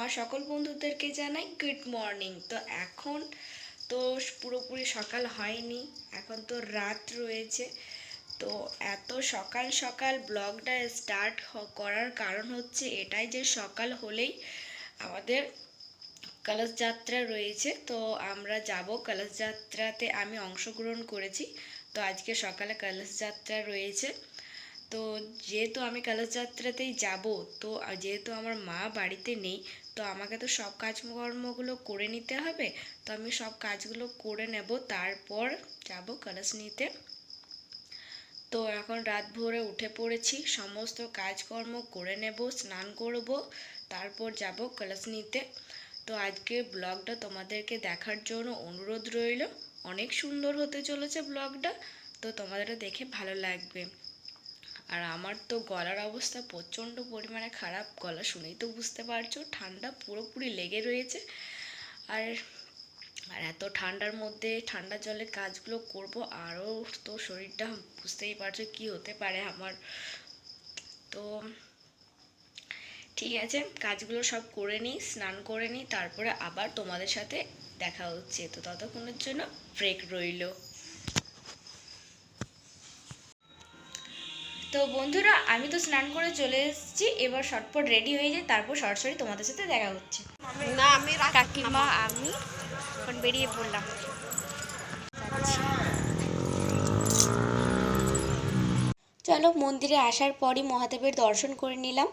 আমার সকল বন্ধুদেরকে জানাই গুড মর্নিং তো এখন তো পুরোপুরি সকাল হয়নি, এখন তো রাত রয়েছে। তো এত সকাল সকাল ব্লগটা স্টার্ট করার কারণ হচ্ছে এটাই যে সকাল হলেই আমাদের কলস যাত্রা রয়েছে। তো আমরা যাব কলস যাত্রাতে আমি অংশগ্রহণ করেছি। তো আজকে সকালে কলস যাত্রা রয়েছে। তো যেহেতু আমি কলস যাত্রাতেই যাব, তো যেহেতু আমার মা বাড়িতে নেই তো আমাকে তো সব কাজকর্মগুলো করে নিতে হবে। তো আমি সব কাজগুলো করে নেব, তারপর যাব কলস নিতে। তো এখন রাত ভোরে উঠে পড়েছি, সমস্ত কাজকর্ম করে নেব, স্নান করব, তারপর যাব কলস নিতে। তো আজকে ব্লগটা তোমাদেরকে দেখার জন্য অনুরোধ রইল। অনেক সুন্দর হতে চলেছে ব্লগটা, তো তোমাদের দেখে ভালো লাগবে। আর আমার তো গলার অবস্থা প্রচণ্ড পরিমাণে খারাপ, গলা শুনেই তো বুঝতে পারছ, ঠান্ডা পুরোপুরি লেগে রয়েছে। আর আর এত ঠান্ডার মধ্যে ঠান্ডা জলে কাজগুলো করব, আরও তো শরীরটা বুঝতেই পারছ কি হতে পারে আমার। তো, ঠিক আছে, কাজগুলো সব করে নিই, স্নান করে নিই, তারপরে আবার তোমাদের সাথে দেখা হচ্ছে। তো ততক্ষণের জন্য ব্রেক রইল। তো বন্ধুরা আমি তো স্নান করে চলে এসেছি। এবার শর্টপট রেডি হয়ে যাই তারপর সরাসরি তোমাদের সাথে দেখা হচ্ছে। না আমি কাকিমা আমি এখন বেরিয়ে পড়লাম। চলো মন্দিরে আসার পরই মহাদেবের দর্শন করে নিলাম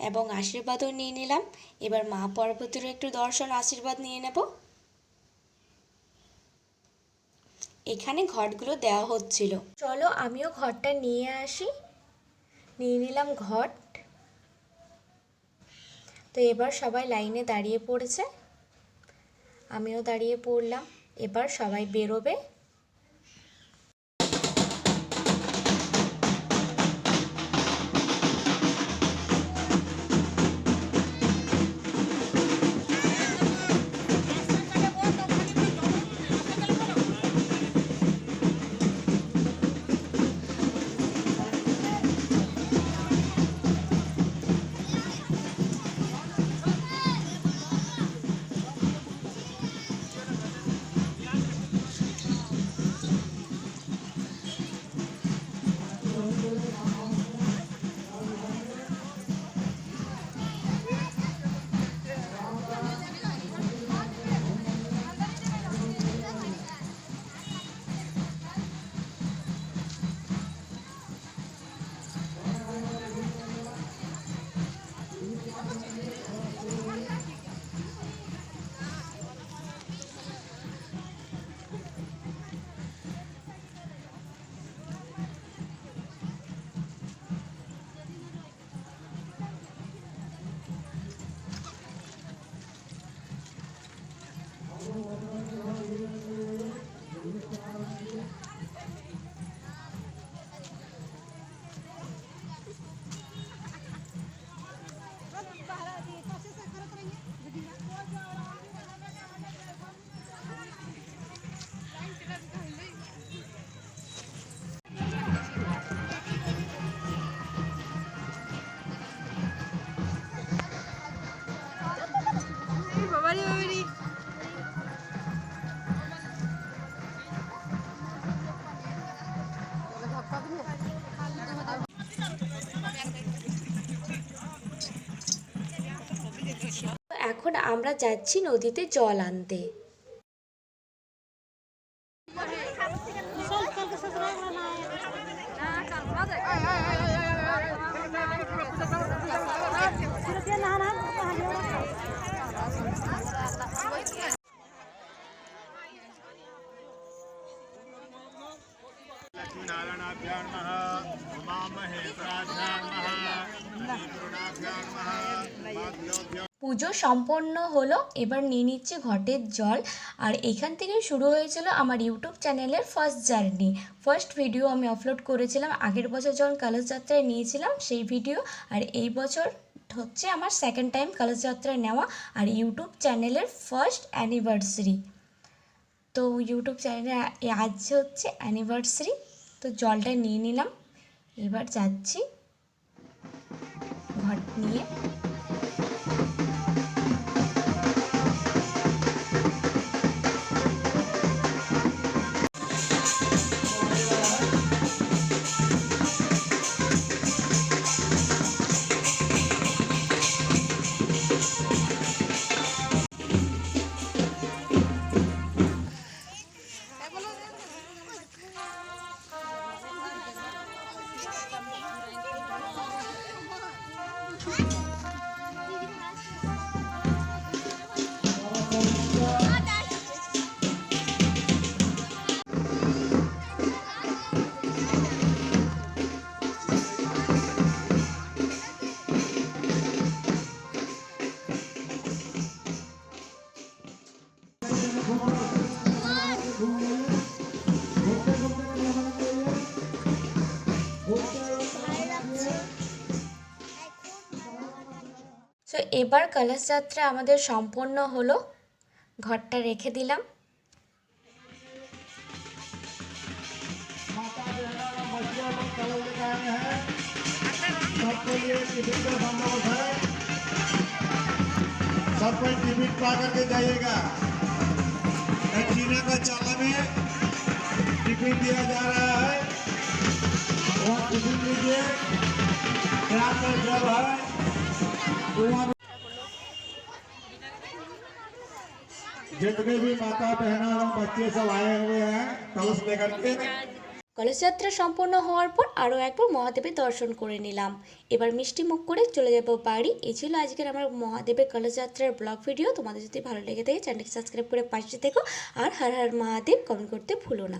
এবং আশীর্বাদও নিয়ে নিলাম। এবার মা পার্বতীরও একটু দর্শন আশীর্বাদ নিয়ে নেব। এখানে ঘটগুলো দেওয়া হচ্ছিল। চলো আমিও ঘরটা নিয়ে আসি। নিয়ে নিলাম ঘট। তো এবার সবাই লাইনে দাঁড়িয়ে পড়েছে। আমিও দাঁড়িয়ে পড়লাম। এবার সবাই বেরোবে। এখন আমরা যাচ্ছি নদীতে জল আনতে लक्ष्मीनारायणाभ्यां नमः उमामहेश्वराभ्यां नमः श्रीगुरुणाभ्यां नमः माध्योभ्यो পুজো সম্পন্ন হলো, এবার নিয়ে নিচ্ছে ঘটের জল। আর এখান থেকে শুরু হয়েছিল আমার ইউটিউব চ্যানেলের ফার্স্ট জার্নি ফার্স্ট ভিডিও আমি আপলোড করেছিলাম, আগের বছর যখন কলস যাত্রায় নিয়েছিলাম সেই ভিডিও আর এই বছর হচ্ছে আমার সেকেন্ড টাইম কলস যাত্রায় নেওয়া আর ইউটিউব চ্যানেলের ফার্স্ট অ্যানিভার্সারি তো ইউটিউব চ্যানেলে আজ হচ্ছে অ্যানিভার্সারি তো জলটা নিয়ে নিলাম। এবার যাচ্ছি ঘট নিয়ে। এবার কলস যাত্রা আমাদের সম্পন্ন হলো ঘরটা রেখে দিলাম माता बहना और बच्चियों लोग कलर लेकर आए हैं सबके लिए टिफिन का बंदोबस्त है सब कोई टिफिन पा करके जाइएगा एक चीना का चाला में टिफिन दिया जा रहा है वहाँ टिफिन लीजिए रात में जब है जितने भी माता बहना और बच्चे सब आए हुए हैं कलश लेकर के কলসযাত্রা সম্পন্ন হওয়ার পর আরও একবার মহাদেবের দর্শন করে নিলাম এবার মিষ্টি মুখ করে চলে যাব বাড়ি এই ছিল আজকের আমার মহাদেবের কলসযাত্রার ব্লগ ভিডিও তোমাদের যদি ভালো লেগে থাকে চ্যানেলটি সাবস্ক্রাইব করে পাশে থেকো আর হর হর মহাদেব কমেন্ট করতে ভুলো না